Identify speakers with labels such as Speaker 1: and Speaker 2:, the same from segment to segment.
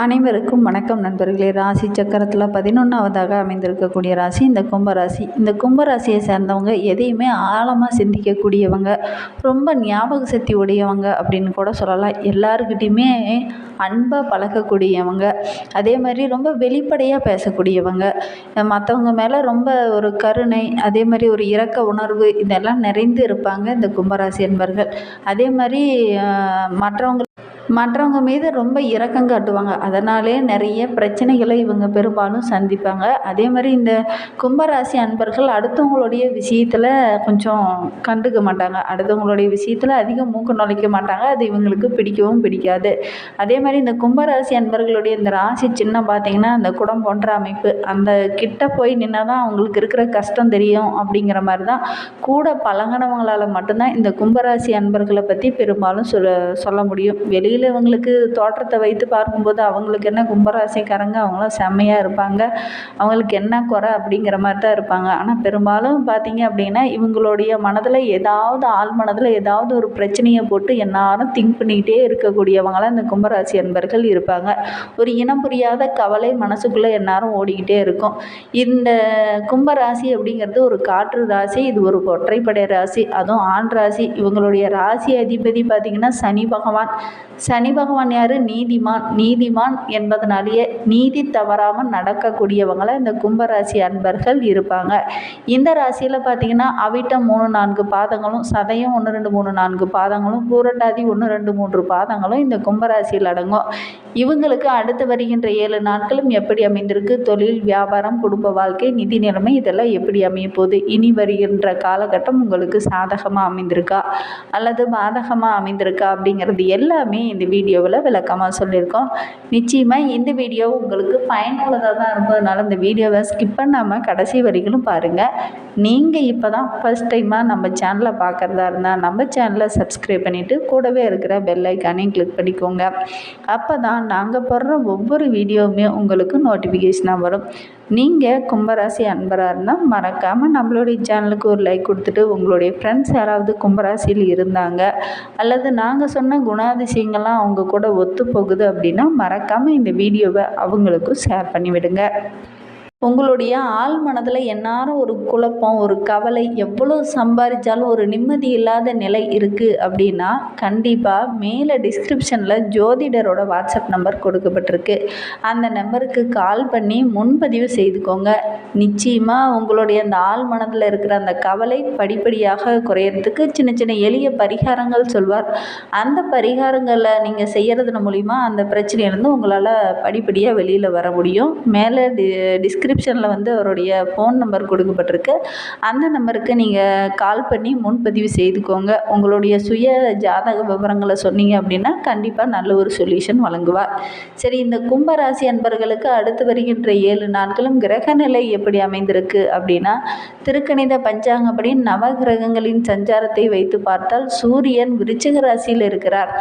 Speaker 1: அனைவருக்கும் வணக்கம் நண்பர்களே. ராசி சக்கரத்தில் பதினொன்றாவதாக அமைந்திருக்கக்கூடிய ராசி இந்த கும்பராசி. இந்த கும்பராசியை சேர்ந்தவங்க எதையுமே ஆழமாக சிந்திக்கக்கூடியவங்க ரொம்ப ஞாபக சக்தி உடையவங்க அப்படின்னு கூட சொல்லலாம். எல்லாருக்கிட்டேயுமே அன்பாக பழகக்கூடியவங்க அதே மாதிரி ரொம்ப வெளிப்படையாக பேசக்கூடியவங்க மற்றவங்க மேலே ரொம்ப ஒரு கருணை அதே மாதிரி ஒரு இரக்க உணர்வு இதெல்லாம் நிறைந்து இருப்பாங்க இந்த கும்பராசி என்பர்கள் அதே மாதிரி மற்றவங்க மற்றவங்க மீது ரொம்ப இரக்கம் காட்டுவாங்க. அதனாலே நிறைய பிரச்சனைகளை இவங்க பெரும்பாலும் சந்திப்பாங்க. அதே மாதிரி இந்த கும்பராசி அன்பர்கள் அடுத்தவங்களுடைய விஷயத்தில் கொஞ்சம் கண்டுக்க மாட்டாங்க. அடுத்தவங்களுடைய விஷயத்தில் அதிகம் மூக்கு நுழைக்க மாட்டாங்க. அது இவங்களுக்கு பிடிக்கவும் பிடிக்காது. அதே மாதிரி இந்த கும்பராசி அன்பர்களுடைய இந்த ராசி சின்னம் பார்த்திங்கன்னா அந்த குடம் போன்ற அமைப்பு அந்த கிட்ட போய் நின்னா தான் அவங்களுக்கு இருக்கிற கஷ்டம் தெரியும் அப்படிங்கிற மாதிரி தான் கூட பழங்கினவங்களால் மட்டும்தான் இந்த கும்பராசி அன்பர்களை பற்றி பெரும்பாலும் சொல்ல சொல்ல முடியும். வெளியில் இவங்களுக்கு தோற்றத்தை வைத்து பார்க்கும்போது அவங்களுக்கு என்ன கும்பராசிக்காரங்க அவங்களாம் செம்மையாக இருப்பாங்க. அவங்களுக்கு என்ன குறை அப்படிங்கிற மாதிரி தான் இருப்பாங்க. ஆனால் பெரும்பாலும் பார்த்தீங்க அப்படின்னா இவங்களுடைய மனதில் ஏதாவது ஆள் மனதில் ஏதாவது ஒரு பிரச்சனையை போட்டு எல்லாரும் திங்க் பண்ணிக்கிட்டே இருக்கக்கூடியவங்களாம் இந்த கும்பராசி அன்பர்கள் இருப்பாங்க. ஒரு இனம் புரியாத கவலை மனசுக்குள்ளே எல்லாரும் ஓடிக்கிட்டே இருக்கும். இந்த கும்பராசி அப்படிங்கிறது ஒரு காற்று ராசி இது ஒரு ஒற்றைப்படை ராசி அதுவும் ஆண் ராசி. இவங்களுடைய ராசி அதிபதி பார்த்திங்கன்னா சனி பகவான். சனி பகவான் யார்? நீதிமான். நீதிமான் என்பதனாலேயே நீதி தவறாமல் நடக்கக்கூடியவங்களை இந்த கும்பராசி அன்பர்கள் இருப்பாங்க. இந்த ராசியில் பார்த்தீங்கன்னா அவிட்டம் மூணு நான்கு பாதங்களும் சதயம் ஒன்று ரெண்டு மூணு நான்கு பாதங்களும் பூரட்டாதி ஒன்று ரெண்டு மூன்று பாதங்களும் இந்த கும்பராசியில் அடங்கும். இவங்களுக்கு அடுத்து வருகின்ற ஏழு நாட்களும் எப்படி அமைந்திருக்கு? தொழில் வியாபாரம் குடும்ப வாழ்க்கை நிதி நிலைமை இதெல்லாம் எப்படி அமைய போகுது? இனி வருகின்ற காலகட்டம் உங்களுக்கு சாதகமாக அமைந்திருக்கா? அல்லது பாதகமாக அமைந்திருக்கா? அப்படிங்கிறது எல்லாமே இந்த வீடியோவில் விளக்கமாக சொல்லியிருக்கோம். நிச்சயமாக இந்த வீடியோ உங்களுக்கு பயனுள்ளதாக தான் இருக்கும் அதனால் இந்த வீடியோவை ஸ்கிப் பண்ணாமல் கடைசி வரைக்கும் பாருங்கள் நீங்கள் இப்போ தான் ஃபஸ்ட் டைமாக நம்ம சேனலை பார்க்குறதா இருந்தால் நம்ம சேனலை சப்ஸ்கிரைப் பண்ணிவிட்டு கூடவே இருக்கிற பெல் ஐக்கானையும் கிளிக் பண்ணிக்கோங்க. அப்போ தான் நாங்கள் போடுற ஒவ்வொரு வீடியோவுமே உங்களுக்கு நோட்டிஃபிகேஷனாக வரும். நீங்கள் கும்பராசி அன்பராக இருந்தால் மறக்காமல் நம்மளுடைய சேனலுக்கு ஒரு லைக் கொடுத்துட்டு உங்களுடைய ஃப்ரெண்ட்ஸ் யாராவது கும்பராசியில் இருந்தாங்க அல்லது நாங்கள் சொன்ன குணாதிசயங்கள் இதெல்லாம் அவங்க கூட ஒத்து போகுது அப்படின்னா மறக்காமல் இந்த வீடியோவை அவங்களுக்கும் ஷேர் பண்ணிவிடுங்க. உங்களுடைய ஆள் மனதில் எந்நேரம் ஒரு குழப்பம் ஒரு கவலை எவ்வளோ சம்பாதிச்சாலும் ஒரு நிம்மதி இல்லாத நிலை இருக்குது அப்படின்னா கண்டிப்பாக மேலே டிஸ்கிரிப்ஷனில் ஜோதிடரோட வாட்ஸ்அப் நம்பர் கொடுக்கப்பட்டிருக்கு. அந்த நம்பருக்கு கால் பண்ணி முன்பதிவு செய்துக்கோங்க. நிச்சயமாக உங்களுடைய அந்த ஆள் மனதில் இருக்கிற அந்த கவலை படிப்படியாக குறையிறதுக்கு சின்ன சின்ன எளிய பரிகாரங்கள் சொல்வார். அந்த பரிகாரங்களை நீங்கள் செய்கிறது மூலிமா அந்த பிரச்சனையிலேருந்து உங்களால் படிப்படியாக வெளியில் வர முடியும். மேலே டி டிஸ்கிரிப் டிஸ்கிரிப்ஷனில் வந்து அவருடைய ஃபோன் நம்பர் கொடுக்கப்பட்டிருக்கு. அந்த நம்பருக்கு நீங்கள் கால் பண்ணி முன்பதிவு செய்துக்கோங்க. உங்களுடைய சுய ஜாதக விவரங்களை சொன்னீங்க அப்படின்னா கண்டிப்பாக நல்ல ஒரு சொல்யூஷன் வழங்குவார். சரி இந்த கும்பராசி அன்பர்களுக்கு அடுத்து வருகின்ற ஏழு நாட்களும் கிரகநிலை எப்படி அமைந்திருக்கு அப்படின்னா திருக்கணித பஞ்சாங்கப்படி நவகிரகங்களின் சஞ்சாரத்தை வைத்து பார்த்தால் சூரியன் விருச்சிக ராசியில் இருக்கிறார்.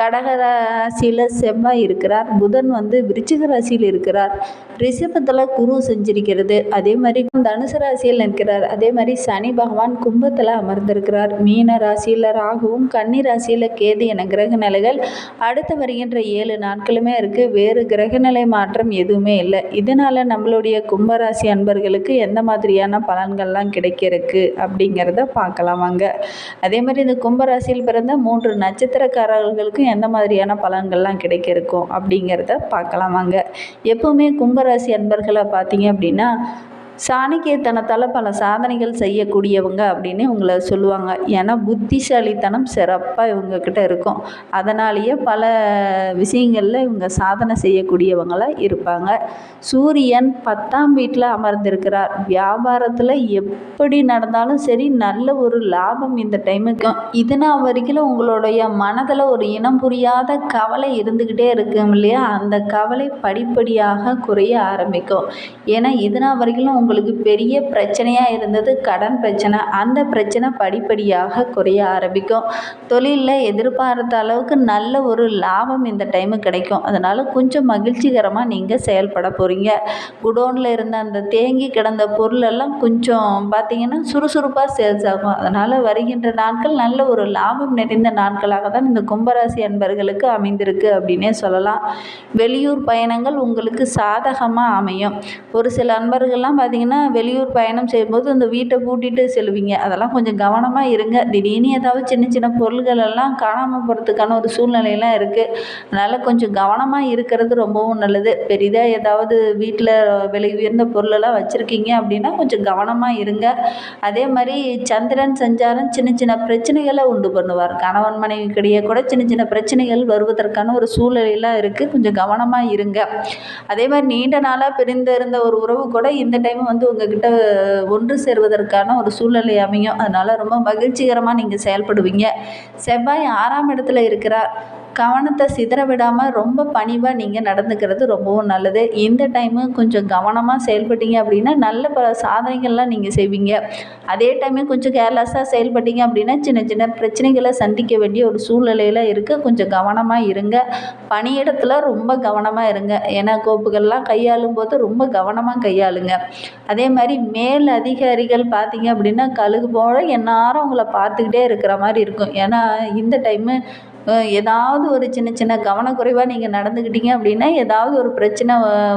Speaker 1: கடக ராசியில் செவ்வாய் இருக்கிறார். புதன் வந்து விருச்சிக ராசியில் இருக்கிறார். ரிஷபத்தில் குரு செஞ்சிருக்கிறது. அதே மாதிரி தனுசு ராசியில் நிற்கிறார். அதே மாதிரி சனி பகவான் கும்பத்தில் அமர்ந்திருக்கிறார். மீன ராசியில் ராகுவும் கன்னி ராசியில் கேது என கிரக நிலைகள் அடுத்து வருகின்ற ஏழு நாட்களுமே இருக்குது வேறு கிரகநிலை மாற்றம் எதுவுமே இல்லை. இதனால் நம்மளுடைய கும்பராசி அன்பர்களுக்கு எந்த மாதிரியான பலன்கள்லாம் கிடைக்கிறதுக்கு அப்படிங்கிறத பார்க்கலாம் வாங்க. அதே மாதிரி இந்த கும்பராசியில் பிறந்த மூன்று நட்சத்திரக்காரர்களுக்கும் எந்த மாதிரியான பலன்கள்லாம் கிடைக்க இருக்கும் அப்படிங்கிறத பார்க்கலாம் வாங்க. எப்போவுமே கும்பராசி அன்பர்களை பார்த்தீங்க அப்படின்னா சாணக்கியத்தனத்தால் பல சாதனைகள் செய்யக்கூடியவங்க அப்படின்னு இவங்களை சொல்லுவாங்க. ஏன்னா புத்திசாலித்தனம் சிறப்பாக இவங்கக்கிட்ட இருக்கும். அதனாலேயே பல விஷயங்களில் இவங்க சாதனை செய்யக்கூடியவங்களாக இருப்பாங்க. சூரியன் பத்தாம் வீட்டில் அமர்ந்திருக்கிறார். வியாபாரத்தில் எப்படி நடந்தாலும் சரி நல்ல ஒரு லாபம் இந்த டைமுக்கு இதுனா வரைக்கும் உங்களுடைய மனதில் ஒரு இனம் புரியாத கவலை இருந்துக்கிட்டே இருக்கும் இல்லையா? அந்த கவலை படிப்படியாக குறைய ஆரம்பிக்கும். ஏன்னா இதுனா வரைக்கும் உங்களுக்கு பெரிய பிரச்சனையாக இருந்தது கடன் பிரச்சனை அந்த பிரச்சனை படிப்படியாக குறைய ஆரம்பிக்கும். தொழிலில் எதிர்பார்த்த அளவுக்கு நல்ல ஒரு லாபம் இந்த டைமு கிடைக்கும். அதனால் கொஞ்சம் மகிழ்ச்சிகரமாக நீங்கள் செயல்பட போகிறீங்க குடோனில் இருந்த அந்த தேங்கி கிடந்த பொருளெல்லாம் கொஞ்சம் பார்த்தீங்கன்னா சுறுசுறுப்பாக சேல்ஸ் ஆகும். அதனால் வருகின்ற நாட்கள் நல்ல ஒரு லாபம் நிறைந்த நாட்களாக தான் இந்த கும்பராசி அன்பர்களுக்கு அமைந்திருக்கு அப்படின்னே சொல்லலாம். வெளியூர் பயணங்கள் உங்களுக்கு சாதகமாக அமையும். ஒரு சில அன்பர்கள்லாம் பார்த்தீங்கன்னா வெளியூர் பயணம் செய்யும்போது அந்த வீட்டை பூட்டிட்டு செல்வீங்க அதெல்லாம் கொஞ்சம் கவனமாக இருங்க. திடீர்னு ஏதாவது சின்ன சின்ன பொருள்கள் எல்லாம் காணாமல் போகிறதுக்கான ஒரு சூழ்நிலையெல்லாம் இருக்குது அதனால் கொஞ்சம் கவனமாக இருக்கிறது ரொம்பவும் நல்லது. பெரிதாக ஏதாவது வீட்டில் விலை உயர்ந்த பொருளெல்லாம் வச்சுருக்கீங்க அப்படின்னா கொஞ்சம் கவனமாக இருங்க. அதே மாதிரி சந்திரன் சஞ்சாரம் சின்ன சின்ன பிரச்சனைகளை உண்டு பண்ணுவார். கணவன் மனைவிக்கிடையே கூட சின்ன சின்ன பிரச்சனைகள் வருவதற்கான ஒரு சூழ்நிலையெல்லாம் இருக்குது கொஞ்சம் கவனமாக இருங்க. அதே மாதிரி நீண்ட நாளாக பிரிந்து இருந்த ஒரு உறவு கூட இந்த டைம் வந்து உங்ககிட்ட ஒன்று சேர்வதற்கான ஒரு சூழ்நிலை அமையும். அதனால் ரொம்ப மகிழ்ச்சிகரமாக நீங்கள் செயல்படுவீங்க. செவ்வாய் ஆறாம் இடத்துல இருக்கிறார். கவனத்தை சிதற விடாமல் ரொம்ப பணிவாக நீங்கள் நடந்துக்கிறது ரொம்பவும் நல்லது. இந்த டைமு கொஞ்சம் கவனமாக செயல்பட்டீங்க அப்படின்னா நல்ல பல சாதனைகள்லாம் நீங்கள் செய்வீங்க. அதே டைமு கொஞ்சம் கேர்லெஸ்ஸாக செயல்பட்டீங்க அப்படின்னா சின்ன சின்ன பிரச்சனைகளை சந்திக்க வேண்டிய ஒரு சூழ்நிலையில் இருக்குது கொஞ்சம் கவனமாக இருங்க. பணியிடத்தில் ரொம்ப கவனமாக இருங்க. ஏன்னா கோப்புகள்லாம் கையாளும் போது ரொம்ப கவனமாக கையாளுங்க. அதே மாதிரி மேல் அதிகாரிகள் பார்த்தீங்க அப்படின்னா கழுகு போல எந்நேரம் உங்களை பார்த்துக்கிட்டே இருக்கிற மாதிரி இருக்கும். ஏன்னா இந்த டைமு ஏதாவது ஒரு சின்ன சின்ன கவனக்குறைவாக நீங்கள் நடந்துக்கிட்டீங்க அப்படின்னா ஏதாவது ஒரு பிரச்சனை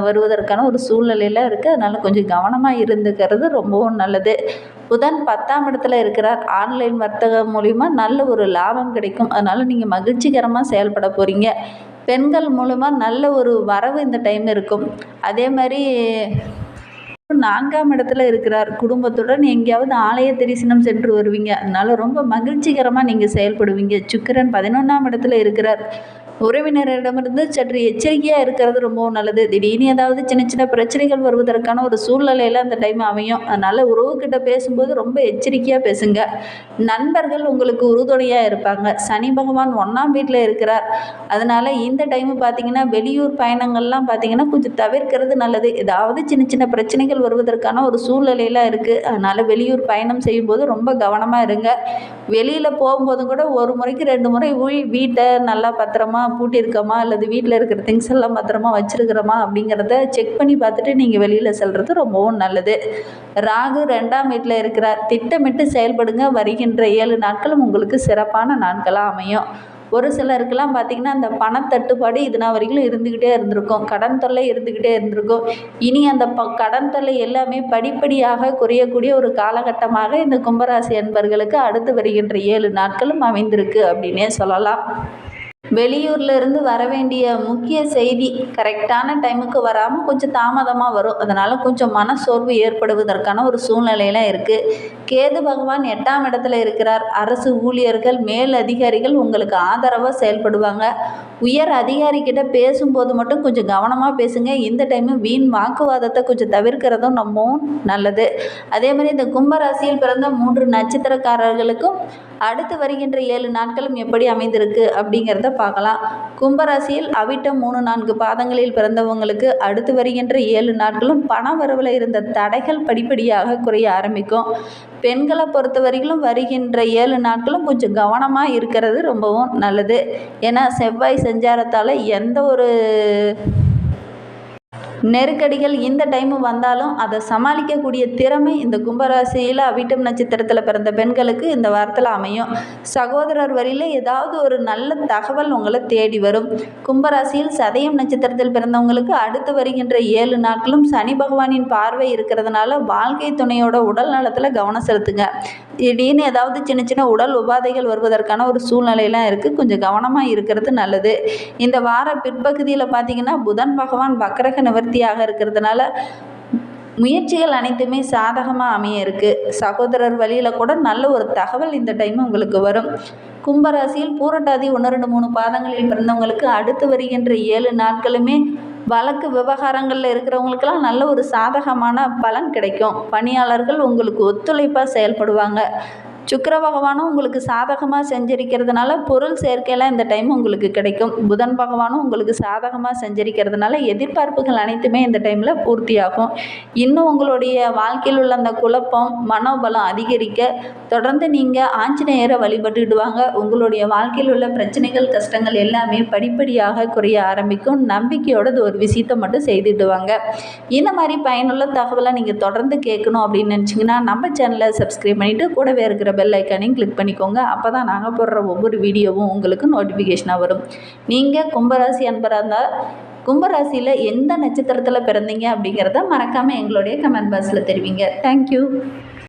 Speaker 1: வருவதற்கான ஒரு சூழ்நிலையில் இருக்குது அதனால் கொஞ்சம் கவனமாக இருந்துக்கிறது ரொம்பவும் நல்லது. புதன் பத்தாம் இடத்துல இருக்கிறார். ஆன்லைன் வர்த்தகம் மூலிமா நல்ல ஒரு லாபம் கிடைக்கும். அதனால் நீங்கள் மகிழ்ச்சிகரமாக செயல்பட போகிறீங்க பெண்கள் மூலமாக நல்ல ஒரு வரவு இந்த டைம் இருக்கும். அதே மாதிரி நான்காம் இடத்துல இருக்கிறார். குடும்பத்துடன் எங்கேயாவது ஆலய தரிசனம் சென்று வருவீங்க. அதனால ரொம்ப மகிழ்ச்சிகரமாக நீங்கள் செயல்படுவீங்க. சுக்கிரன் பதினொன்றாம் இடத்துல இருக்கிறார். உறவினரிடமிருந்து சற்று எச்சரிக்கையாக இருக்கிறது ரொம்பவும் நல்லது. திடீர்னு ஏதாவது சின்ன சின்ன பிரச்சனைகள் வருவதற்கான ஒரு சூழ்நிலையில் அந்த டைம் அமையும். அதனால் உறவுக்கிட்ட பேசும்போது ரொம்ப எச்சரிக்கையாக பேசுங்க. நண்பர்கள் உங்களுக்கு உறுதுணையாக இருப்பாங்க. சனி பகவான் ஒன்றாம் வீட்டில் இருக்கிறார். அதனால் இந்த டைமு பார்த்தீங்கன்னா வெளியூர் பயணங்கள்லாம் பார்த்தீங்கன்னா கொஞ்சம் தவிர்க்கிறது நல்லது. ஏதாவது சின்ன சின்ன பிரச்சனைகள் வருவதற்கான ஒரு சூழ்நிலையெல்லாம் இருக்குது அதனால் வெளியூர் பயணம் செய்யும்போது ரொம்ப கவனமாக இருங்க. வெளியில் போகும்போதும் கூட ஒரு முறைக்கு ரெண்டு முறை வீட்டை நல்லா பத்திரமா பூட்டியிருக்கோமா அல்லது வீட்டில் இருக்கிற திங்ஸ் எல்லாம் பத்திரமா வச்சுருக்கிறோமா அப்படிங்கிறத செக் பண்ணி பார்த்துட்டு நீங்கள் வெளியில் செல்வது ரொம்பவும் நல்லது. ராகு ரெண்டாம் வீட்டில் இருக்கிறார். திட்டமிட்டு செயல்படுங்க. வருகின்ற ஏழு நாட்களும் உங்களுக்கு சிறப்பான நாட்களாக அமையும். ஒரு சிலருக்கெல்லாம் பார்த்திங்கன்னா அந்த பணத்தட்டுப்பாடு இதுனா வரைக்கும் இருந்துக்கிட்டே இருந்திருக்கும். கடன் தொல்லை இருந்துக்கிட்டே இருந்திருக்கும். இனி அந்த ப கடன் தொல்லை எல்லாமே படிப்படியாக குறையக்கூடிய ஒரு காலகட்டமாக இந்த கும்பராசி அன்பர்களுக்கு அடுத்து வருகின்ற ஏழு நாட்களும் அமைந்திருக்கு அப்படின்னே சொல்லலாம். வெளியூர்ல இருந்து வர வேண்டிய முக்கிய செய்தி கரெக்டான டைமுக்கு வராமல் கொஞ்சம் தாமதமாக வரும். அதனால் கொஞ்சம் மனசோர்வு ஏற்படுவதற்கான ஒரு சூழ்நிலையெல்லாம் இருக்குது கேது பகவான் எட்டாம் இடத்துல இருக்கிறார். அரசு ஊழியர்கள் மேல் அதிகாரிகள் உங்களுக்கு ஆதரவாக செயல்படுவாங்க. உயர் அதிகாரிக்கிட்ட பேசும்போது மட்டும் கொஞ்சம் கவனமாக பேசுங்க. இந்த டைமு வீண் வாக்குவாதத்தை கொஞ்சம் தவிர்க்கிறதும் ரொம்பவும் நல்லது. அதே மாதிரி இந்த கும்பராசியில் பிறந்த மூன்று நட்சத்திரக்காரர்களுக்கும் அடுத்து வருகின்ற ஏழு நாட்களும் எப்படி அமைந்திருக்கு அப்படிங்கிறத பார்க்கலாம். கும்பராசியில் அவிட்ட மூணு நான்கு பாதங்களில் பிறந்தவங்களுக்கு அடுத்து வருகின்ற ஏழு நாட்களும் பண வரவில் இருந்த தடைகள் படிப்படியாக குறைய ஆரம்பிக்கும். பெண்களை பொறுத்த வரைக்கும் வருகின்ற ஏழு நாட்களும் கொஞ்சம் கவனமாக இருக்கிறது ரொம்பவும் நல்லது. ஏன்னா செவ்வாய் செஞ்சாரத்தால் எந்த ஒரு நெருக்கடிகள் இந்த டைமு வந்தாலும் அதை சமாளிக்கக்கூடிய திறமை இந்த கும்பராசியில் அவிட்டம் நட்சத்திரத்தில் பிறந்த பெண்களுக்கு இந்த வாரத்தில் அமையும். சகோதரர் வரியில் ஏதாவது ஒரு நல்ல தகவல் உங்களை தேடி வரும். கும்பராசியில் சதயம் நட்சத்திரத்தில் பிறந்தவங்களுக்கு அடுத்து வருகின்ற ஏழு நாட்களும் சனி பகவானின் பார்வை இருக்கிறதுனால வாழ்க்கை துணையோட உடல் நலத்தில் கவனம் செலுத்துங்க. திடீர்னு ஏதாவது சின்ன சின்ன உடல் உபாதைகள் வருவதற்கான ஒரு சூழ்நிலையெல்லாம் இருக்குது கொஞ்சம் கவனமாக இருக்கிறது நல்லது. இந்த வார பிற்பகுதியில் பார்த்தீங்கன்னா புதன் பகவான் வக்கரக நிவர்த்தியாக இருக்கிறதுனால முயற்சிகள் அனைத்துமே சாதகமாக அமைய இருக்குது சகோதரர் வழியில் கூட நல்ல ஒரு தகவல் இந்த டைம் உங்களுக்கு வரும். கும்பராசியில் பூரட்டாதி ஒன்று ரெண்டு மூணு பாதங்களில் பிறந்தவங்களுக்கு அடுத்து வருகின்ற ஏழு நாட்களுமே வழக்கு விவகாரங்களில் இருக்கிறவங்களுக்கெல்லாம் நல்ல ஒரு சாதகமான பலன் கிடைக்கும். பணியாளர்கள் உங்களுக்கு ஒத்துழைப்பாக செயல்படுவாங்க. சுக்கர பகவானும் உங்களுக்கு சாதகமாக செஞ்சிருக்கிறதுனால பொருள் சேர்க்கையெல்லாம் இந்த டைம் உங்களுக்கு கிடைக்கும். புதன் பகவானும் உங்களுக்கு சாதகமாக செஞ்சிருக்கிறதுனால எதிர்பார்ப்புகள் அனைத்துமே இந்த டைமில் பூர்த்தியாகும். இன்னும் உங்களுடைய வாழ்க்கையில் உள்ள அந்த குழப்பம் மனோபலம் அதிகரிக்க தொடர்ந்து நீங்கள் ஆஞ்சநேயரை வழிபட்டுட்டு வாங்க உங்களுடைய வாழ்க்கையில் உள்ள பிரச்சனைகள் கஷ்டங்கள் எல்லாமே படிப்படியாக குறைய ஆரம்பிக்கும். நம்பிக்கையோடது ஒரு விஷயத்தை மட்டும் செய்துட்டு வாங்க இந்த மாதிரி பயனுள்ள தகவலை நீங்கள் தொடர்ந்து கேட்கணும் அப்படின்னு நினச்சிங்கன்னா நம்ம சேனலை சப்ஸ்கிரைப் பண்ணிவிட்டு கூடவே இருக்கிற பெல் ஐக்கானையும் கிளிக் பண்ணிக்கோங்க. அப்போ தான் நாங்கள் போடுற ஒவ்வொரு வீடியோவும் உங்களுக்கு நோட்டிஃபிகேஷனாக வரும். நீங்கள் கும்பராசி அன்பராக இருந்தால் கும்பராசியில் எந்த நட்சத்திரத்தில் பிறந்தீங்க அப்படிங்கிறத மறக்காமல் எங்களுடைய கமெண்ட் பாக்ஸில் தெரிவிங்க. தேங்க்யூ